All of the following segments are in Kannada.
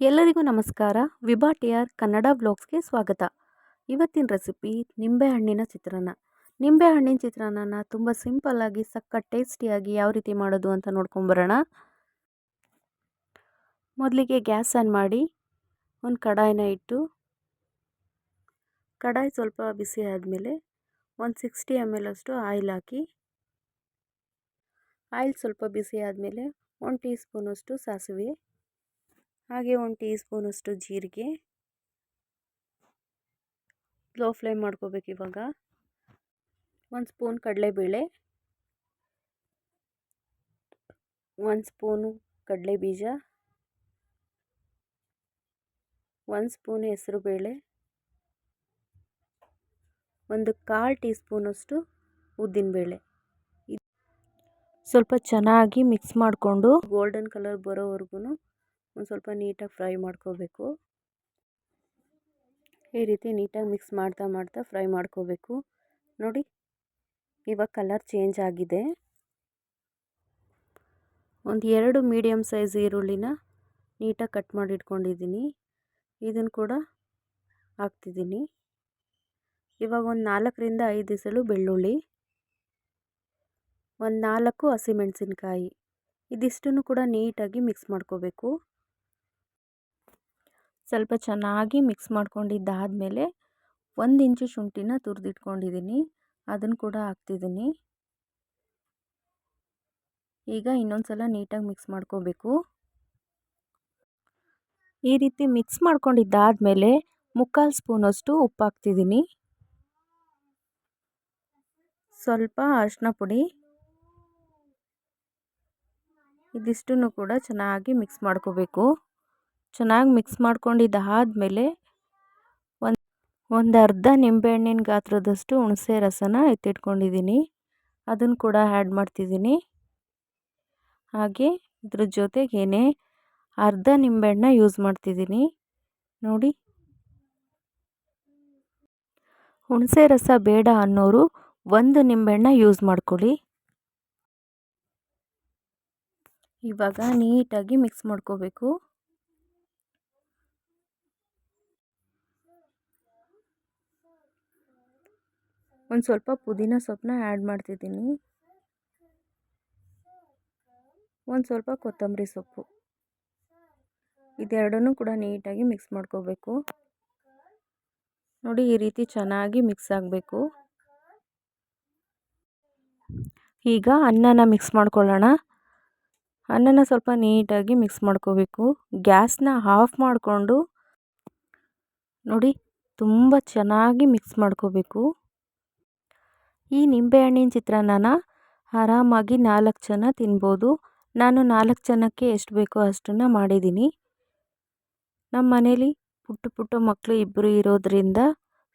ಎಲ್ಲರಿಗೂ ನಮಸ್ಕಾರ. ವಿಭಾ ಟಿ ಆರ್ ಕನ್ನಡ ಬ್ಲಾಗ್ಸ್ಗೆ ಸ್ವಾಗತ. ಇವತ್ತಿನ ರೆಸಿಪಿ ನಿಂಬೆಹಣ್ಣಿನ ಚಿತ್ರಾನ್ನ. ನಿಂಬೆಹಣ್ಣಿನ ಚಿತ್ರಾನ್ನನ ತುಂಬ ಸಿಂಪಲ್ಲಾಗಿ ಸಕ್ಕ ಟೇಸ್ಟಿಯಾಗಿ ಯಾವ ರೀತಿ ಮಾಡೋದು ಅಂತ ನೋಡ್ಕೊಂಬರೋಣ ಮೊದಲಿಗೆ ಗ್ಯಾಸ್ ಆನ್ ಮಾಡಿ ಒಂದು ಕಡಾಯಿನ ಇಟ್ಟು ಕಡಾಯಿ ಸ್ವಲ್ಪ ಬಿಸಿ ಆದಮೇಲೆ ಒಂದು ಸಿಕ್ಸ್ಟಿ ಎಂ ಎಲ್ ಅಷ್ಟು ಆಯಿಲ್ ಹಾಕಿ ಆಯಿಲ್ ಸ್ವಲ್ಪ ಬಿಸಿ ಆದಮೇಲೆ ಒಂದು ಟೀ ಸ್ಪೂನಷ್ಟು ಸಾಸಿವೆ ಹಾಗೆ ಒಂದು ಟೀ ಸ್ಪೂನಷ್ಟು ಜೀರಿಗೆ. ಲೋ ಫ್ಲೇಮ್ ಮಾಡ್ಕೋಬೇಕು ಇವಾಗ. ಒಂದು ಸ್ಪೂನ್ ಕಡಲೆಬೇಳೆ. ಒಂದು ಸ್ಪೂನು ಕಡಲೆ ಬೀಜ ಒಂದು ಸ್ಪೂನ್ ಹೆಸರುಬೇಳೆ. ಒಂದು ಕಾಲು ಟೀ ಸ್ಪೂನಷ್ಟು ಉದ್ದಿನಬೇಳೆ ಸ್ವಲ್ಪ ಚೆನ್ನಾಗಿ ಮಿಕ್ಸ್ ಮಾಡಿಕೊಂಡು ಗೋಲ್ಡನ್ ಕಲರ್ ಬರೋವರೆಗೂ ಒಂದು ಸ್ವಲ್ಪ ನೀಟಾಗಿ ಫ್ರೈ ಮಾಡ್ಕೋಬೇಕು. ಈ ರೀತಿ ನೀಟಾಗಿ ಮಿಕ್ಸ್ ಮಾಡ್ತಾ ಮಾಡ್ತಾ ಫ್ರೈ ಮಾಡ್ಕೋಬೇಕು. ನೋಡಿ, ಇವಾಗ ಕಲರ್ ಚೇಂಜ್ ಆಗಿದೆ. ಒಂದು ಎರಡು ಮೀಡಿಯಮ್ ಸೈಜ್ ಈರುಳ್ಳಿನ ನೀಟಾಗಿ ಕಟ್ ಮಾಡಿ ಇಟ್ಕೊಂಡಿದ್ದೀನಿ. ಇದನ್ನು ಕೂಡ ಹಾಕ್ತಿದ್ದೀನಿ. ಇವಾಗ ಒಂದು ನಾಲ್ಕರಿಂದ ಐದು ದಿಸಲು ಬೆಳ್ಳುಳ್ಳಿ, ಒಂದು ನಾಲ್ಕು ಹಸಿಮೆಣಸಿನ್ಕಾಯಿ ಇದಿಷ್ಟನ್ನು ಕೂಡ ನೀಟಾಗಿ ಮಿಕ್ಸ್ ಮಾಡ್ಕೋಬೇಕು. ಸ್ವಲ್ಪ ಚೆನ್ನಾಗಿ ಮಿಕ್ಸ್ ಮಾಡ್ಕೊಂಡಿದ್ದಾದಮೇಲೆ ಒಂದು ಇಂಚು ಶುಂಠಿನ ತುರಿದಿಟ್ಕೊಂಡಿದ್ದೀನಿ ಅದನ್ನು ಕೂಡ ಹಾಕ್ತಿದ್ದೀನಿ ಈಗ ಇನ್ನೊಂದು ಸಲ ನೀಟಾಗಿ ಮಿಕ್ಸ್ ಮಾಡ್ಕೋಬೇಕು. ಈ ರೀತಿ ಮಿಕ್ಸ್ ಮಾಡ್ಕೊಂಡಿದ್ದಾದಮೇಲೆ ಮುಕ್ಕಾಲು ಸ್ಪೂನಷ್ಟು ಉಪ್ಪು ಹಾಕ್ತಿದ್ದೀನಿ ಸ್ವಲ್ಪ ಅರಿಶಿನ ಪುಡಿ. ಇದಿಷ್ಟನ್ನು ಕೂಡ ಚೆನ್ನಾಗಿ ಮಿಕ್ಸ್ ಮಾಡ್ಕೋಬೇಕು. ಚೆನ್ನಾಗಿ ಮಿಕ್ಸ್ ಮಾಡ್ಕೊಂಡಿದ್ದಾದಮೇಲೆ ಒಂದು ಒಂದು ಅರ್ಧ ನಿಂಬೆಹಣ್ಣಿನ ಗಾತ್ರದಷ್ಟು ಹುಣಸೆ ರಸನ ಎತ್ತಿಟ್ಕೊಂಡಿದ್ದೀನಿ ಅದನ್ನು ಕೂಡ ಆ್ಯಡ್ ಮಾಡ್ತಿದ್ದೀನಿ ಹಾಗೆ ಇದ್ರ ಜೊತೆಗೇನೆ ಅರ್ಧ ನಿಂಬೆಹಣ್ಣ ಯೂಸ್ ಮಾಡ್ತಿದ್ದೀನಿ ನೋಡಿ. ಹುಣಸೆ ರಸ ಬೇಡ ಅನ್ನೋರು ಒಂದು ನಿಂಬೆಹಣ್ಣ ಯೂಸ್ ಮಾಡ್ಕೊಳ್ಳಿ. ಇವಾಗ ನೀಟಾಗಿ ಮಿಕ್ಸ್ ಮಾಡ್ಕೋಬೇಕು. ಒಂದು ಸ್ವಲ್ಪ ಪುದೀನ ಸೊಪ್ಪನ್ನ ಆ್ಯಡ್ ಮಾಡ್ತಿದ್ದೀನಿ. ಒಂದು ಸ್ವಲ್ಪ ಕೊತ್ತಂಬರಿ ಸೊಪ್ಪು. ಇದೆರಡನ್ನೂ ಕೂಡ ನೀಟಾಗಿ ಮಿಕ್ಸ್ ಮಾಡ್ಕೋಬೇಕು. ನೋಡಿ ಈ ರೀತಿ ಚೆನ್ನಾಗಿ ಮಿಕ್ಸ್ ಆಗಬೇಕು. ಈಗ ಅನ್ನನ ಮಿಕ್ಸ್ ಮಾಡ್ಕೊಳ್ಳೋಣ. ಅನ್ನನ ಸ್ವಲ್ಪ ನೀಟಾಗಿ ಮಿಕ್ಸ್ ಮಾಡ್ಕೋಬೇಕು. ಗ್ಯಾಸ್ನ ಆಫ್ ಮಾಡಿಕೊಂಡು ನೋಡಿ ತುಂಬ ಚೆನ್ನಾಗಿ ಮಿಕ್ಸ್ ಮಾಡ್ಕೋಬೇಕು. ಈ ನಿಂಬೆಹಣ್ಣಿನ ಚಿತ್ರಾನ್ನನ ಆರಾಮಾಗಿ ನಾಲ್ಕು ಜನ ತಿನ್ಬೋದು. ನಾನು ನಾಲ್ಕು ಜನಕ್ಕೆ ಎಷ್ಟು ಬೇಕೋ ಅಷ್ಟನ್ನು ಮಾಡಿದ್ದೀನಿ. ನಮ್ಮ ಮನೇಲಿ ಪುಟ್ಟ ಪುಟ್ಟ ಮಕ್ಕಳು ಇಬ್ಬರು ಇರೋದರಿಂದ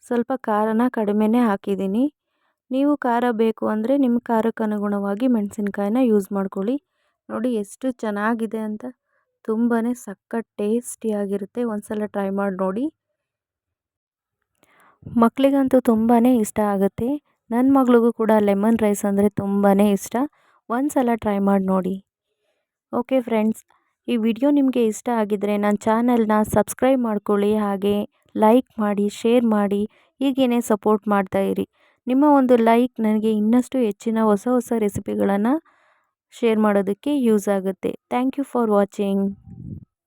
ಸ್ವಲ್ಪ ಖಾರನ ಕಡಿಮೆನೆ ಹಾಕಿದ್ದೀನಿ. ನೀವು ಖಾರ ಬೇಕು ಅಂದರೆ ನಿಮ್ಮ ಖಾರಕ್ಕೆ ಅನುಗುಣವಾಗಿ ಮೆಣಸಿನ್ಕಾಯಿನ ಯೂಸ್ ಮಾಡ್ಕೊಳ್ಳಿ. ನೋಡಿ ಎಷ್ಟು ಚೆನ್ನಾಗಿದೆ ಅಂತ. ತುಂಬಾ ಸಕ್ಕ ಟೇಸ್ಟಿಯಾಗಿರುತ್ತೆ ಒಂದು ಸಲ ಟ್ರೈ ಮಾಡಿ ನೋಡಿ. ಮಕ್ಕಳಿಗಂತೂ ತುಂಬಾ ಇಷ್ಟ ಆಗುತ್ತೆ. ನನ್ನ ಮಗಳಿಗೂ ಕೂಡ ಲೆಮನ್ ರೈಸ್ ಅಂದರೆ ತುಂಬಾ ಇಷ್ಟ. ಒಂದು ಸಲ ಟ್ರೈ ಮಾಡಿ ನೋಡಿ. ಓಕೆ ಫ್ರೆಂಡ್ಸ್, ಈ ವಿಡಿಯೋ ನಿಮಗೆ ಇಷ್ಟ ಆಗಿದ್ದರೆ ನನ್ನ ಚಾನಲ್ನ ಸಬ್ಸ್ಕ್ರೈಬ್ ಮಾಡ್ಕೊಳ್ಳಿ, ಹಾಗೆ ಲೈಕ್ ಮಾಡಿ, ಶೇರ್ ಮಾಡಿ ಹೀಗೇ ಸಪೋರ್ಟ್ ಮಾಡ್ತಾಯಿರಿ ನಿಮ್ಮ ಒಂದು ಲೈಕ್ ನನಗೆ ಇನ್ನಷ್ಟು ಹೆಚ್ಚಿನ ಹೊಸ ಹೊಸ ರೆಸಿಪಿಗಳನ್ನು ಶೇರ್ ಮಾಡೋದಕ್ಕೆ ಯೂಸ್ ಆಗುತ್ತೆ. Thank you for watching.